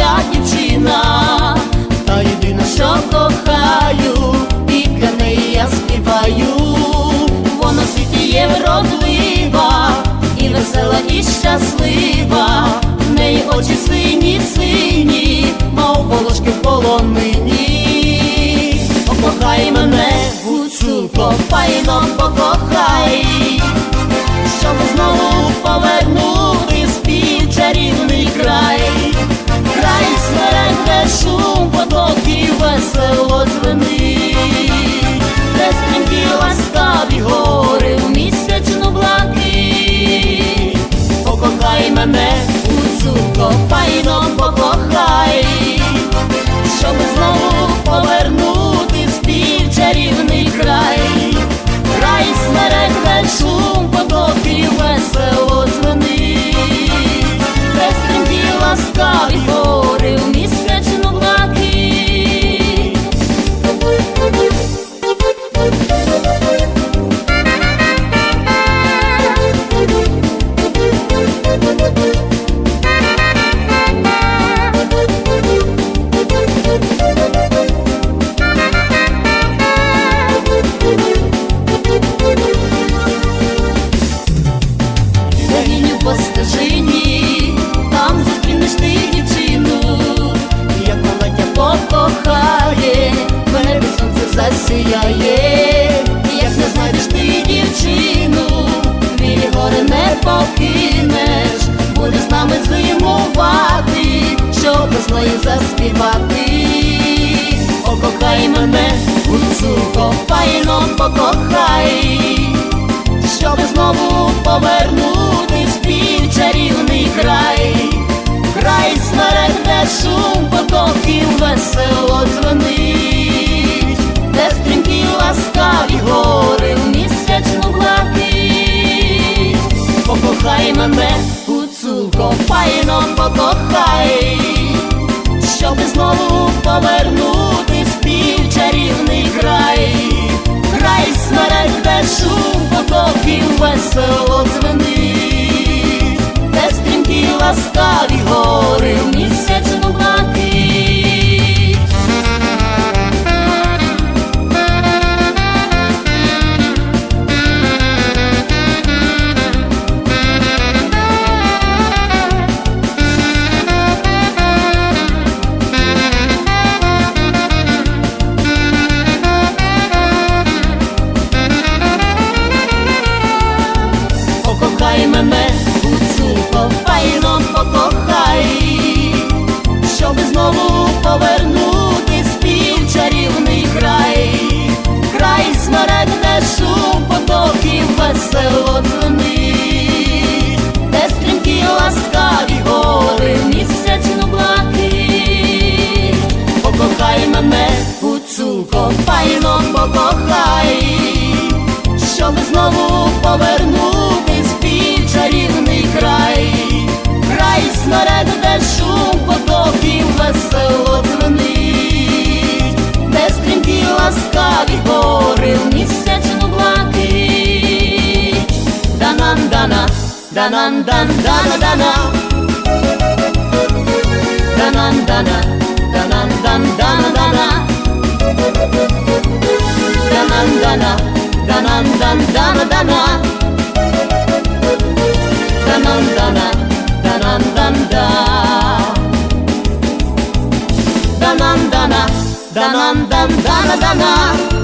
моя дівчина, та єдина, що кохаю, і для неї я співаю, вона світі є вродлива, і весела, і щаслива, в неї очі сині, сині, мов волошки в полонині, Покохай мене, гуцу, копайно покохай. Сонце і як не знайдеш ти дівчину, твій гори не покинеш, будеш з нами зимувати, щоб весною заспівати. Покохай мене, гуцулко, файно покохай покохай, щоб знову повернути спів чарівний край, край смерек, де шум потоків весело мене, гуцулко, файно покохай, щоб знову повернути спів чарівний край, край смерек, шум потоків весело дзвенить, де стрімкі ласкаві гори місячну блакить. Покохай мене, гуцулко, файно покохай щоб знову повернути danan dan dana dana danan dana danan dan dana dana danan dana danan dan dana dana danan dana danan dan da danan dana danan dan dana dana